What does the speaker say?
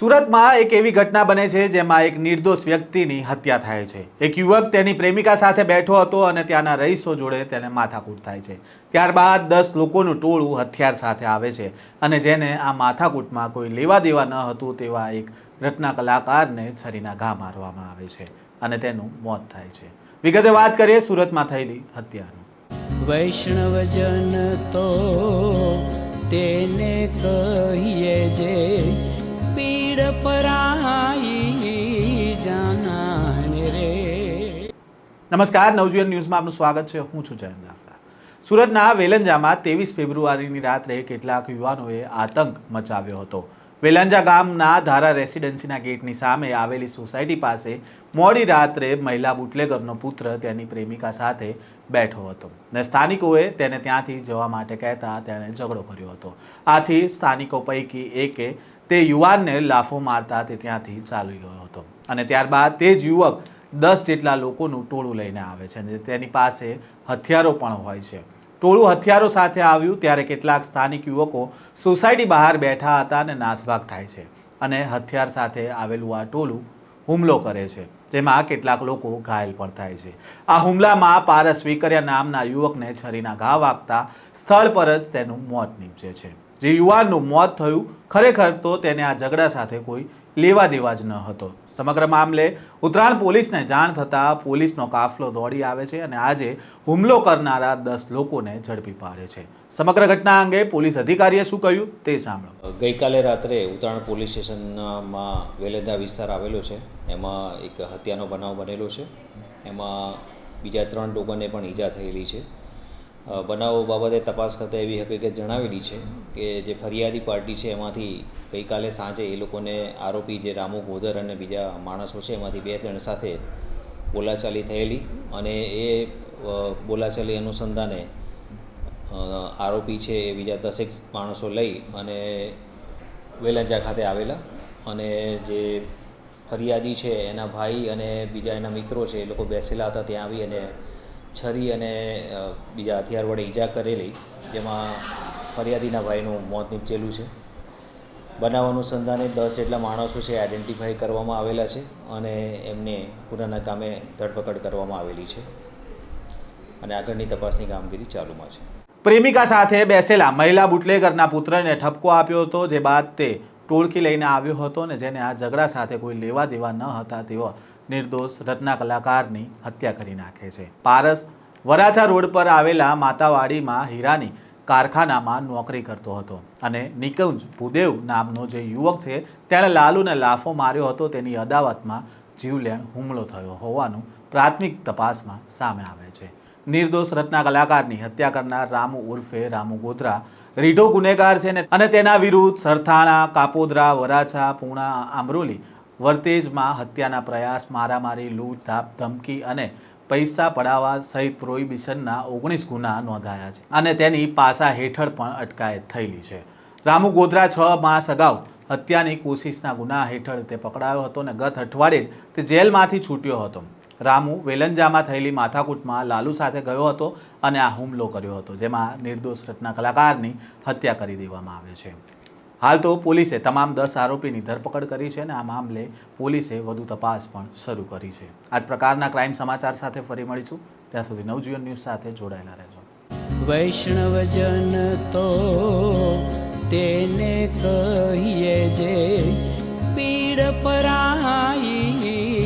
સુરતમાં એક એવી ઘટના બને છે જેમાં એક નિર્દોષ વ્યક્તિની હત્યા થાય છે. એક યુવક તેની પ્રેમિકા સાથે બેઠો હતો અને ત્યાંના રહીશો જોડે તેને માથાકૂટ થાય છે. ત્યારબાદ દસ લોકોનું ટોળું હથિયાર સાથે આવે છે અને જેને આ માથાકૂટમાં કોઈ લેવા દેવા ન હતું તેવા એક રત્ના કલાકારને છરીના ઘા મારવામાં આવે છે અને તેનું મોત થાય છે. વિગતે વાત કરીએ સુરતમાં થયેલી હત્યાનું. વૈષ્ણવજન તો તેને કહીએ જે નમસ્કાર, નવજીવન ન્યૂઝમાં આપનું સ્વાગત છે. હું છું જયંત દાફડા સુરતના વેલંજામાં ત્રેવીસ ફેબ્રુઆરીની રાત્રે કેટલાક યુવાનોએ આતંક મચાવ્યો હતો. વેલંજા ગામના ધારા રેસિડેન્સીના ગેટની સામે આવેલી સોસાયટી પાસે મોડી રાત્રે મહિલા બુટલેગરનો પુત્ર તેની પ્રેમિકા સાથે બેઠો હતો ને સ્થાનિકોએ તેને ત્યાંથી જવા માટે કહેતા તેણે ઝઘડો કર્યો હતો. આથી સ્થાનિકો પૈકી એકે તે યુવાનને લાફો મારતા તે ત્યાંથી ચાલી ગયો હતો. અને ત્યારબાદ તે જ યુવક દસ જેટલા લોકોનું ટોળું લઈને આવે છે અને તેની પાસે હથિયારો પણ હોય છે. ટોળું હથિયારો સાથે આવ્યું ત્યારે કેટલાક સ્થાનિક યુવકો સોસાયટી બહાર બેઠા હતા અને નાસભાગ થાય છે અને હથિયાર સાથે આવેલું આ ટોળું હુમલો કરે છે, જેમાં કેટલાક લોકો ઘાયલ પણ થાય છે. આ હુમલામાં પારસ વિકર્યા નામના યુવકને છરીના ઘા વાગતા સ્થળ પર જ તેનું મોત નીપજે છે. જે યુવાનનું મોત થયું, ખરેખર તો તેને આ ઝઘડા સાથે કોઈ લેવા દેવા જ ન હતો. સમગ્ર મામલે ઉત્તરાયણ પોલીસને જાણ થતાં પોલીસનો કાફલો દોડી આવે છે અને આજે હુમલો કરનારા દસ લોકોને ઝડપી પાડે છે. સમગ્ર ઘટના અંગે પોલીસ અધિકારીએ શું કહ્યું તે સાંભળો. ગઈકાલે રાત્રે ઉત્તરાયણ પોલીસ સ્ટેશનમાં વેલેદા વિસ્તાર આવેલો છે. એમાં એક હત્યાનો બનાવ બનેલો છે. એમાં બીજા ત્રણ લોકોને પણ ઈજા થયેલી છે. બનાવ બાબતે તપાસ કરતાં એવી હકીકત જણાવેલી છે કે જે ફરિયાદી પાર્ટી છે એમાંથી ગઈકાલે સાંજે એ લોકોને આરોપી જે રામુ ગોધર અને બીજા માણસો છે એમાંથી બે જણ સાથે બોલાચાલી થયેલી અને એ બોલાચાલી અનુસંધાને આરોપી છે એ બીજા દસેક માણસો લઈ અને વેલંજા ખાતે આવેલા અને જે ફરિયાદી છે એના ભાઈ અને બીજા એના મિત્રો છે એ લોકો બેસેલા હતા ત્યાં આવી અને છરી અને બીજા હથિયાર વડે ઈજા કરેલી, જેમાં ફરિયાદીના ભાઈનું મોત નીપજેલું છે. બનાવ અનુસંધાને દસ જેટલા માણસો છે આઈડેન્ટિફાઈ કરવામાં આવેલા છે અને એમને ગુનાના કામે ધરપકડ કરવામાં આવેલી છે. અને આગળની તપાસની કામગીરી ચાલુમાં છે. પ્રેમિકા સાથે બેસેલા મહિલા બુટલેગરના પુત્રને ઠપકો આપ્યો હતો, જે બાદ તે ટોળકી લઈને આવ્યો હતો ને જેને આ ઝઘડા સાથે કોઈ લેવા દેવા ન હતા તેવા નિર્દોષ રત્ના કલાકારની હત્યા કરી નાખે છે. પારસ વરાછા રોડ પર આવેલા માતાવાડીમાં હીરાની કારખાનામાં નોકરી કરતો હતો અને નિકુંજ ભૂદેવ નામનો જે યુવક છે, તેણે લાલુને લાફો માર્યો હતો. તેની અદાવતમાં જીવલેણ હુમલો થયો હોવાનું પ્રાથમિક તપાસમાં સામે આવે છે. નિર્દોષ રત્ના કલાકારની હત્યા કરનાર રામુ ઉર્ફે રામુ ગોધરા, રીઢો ગુનેગાર છે અને તેના વિરુદ્ધ સરથાણા, કાપોદરા, વરાછા, પૂણા આમરોલી વર્તેજમાં હત્યાના પ્રયાસ, મારામારી, લૂંટ, ધાપ, ધમકી અને પૈસા પડાવવા સહિત પ્રોહિબિશનના ઓગણીસ ગુના નોંધાયા છે અને તેની પાસા હેઠળ પણ અટકાયત થયેલી છે. રામુ ગોધરા છ માસ અગાઉ હત્યાની કોશિશના ગુના હેઠળ તે પકડાયો હતો અને ગત અઠવાડિયે જ તે જેલમાંથી છૂટ્યો હતો. રામુ વેલંજામાં થયેલી માથાકૂટમાં લાલુ સાથે ગયો હતો અને આ હુમલો કર્યો હતો, જેમાં નિર્દોષ રત્ના કલાકારની હત્યા કરી દેવામાં આવે છે. હાલ તો પોલીસે તમામ દસ આરોપીની ધરપકડ કરી છે અને આ મામલે પોલીસે વધુ તપાસ પણ શરૂ કરી છે. આ જ પ્રકારના ક્રાઇમ સમાચાર સાથે ફરી મળીશું. ત્યાં સુધી નવજીવન ન્યૂઝ સાથે જોડાયેલા રહેજો. વૈષ્ણવજન તો તેને કહીએ જે પીડ પરાઈ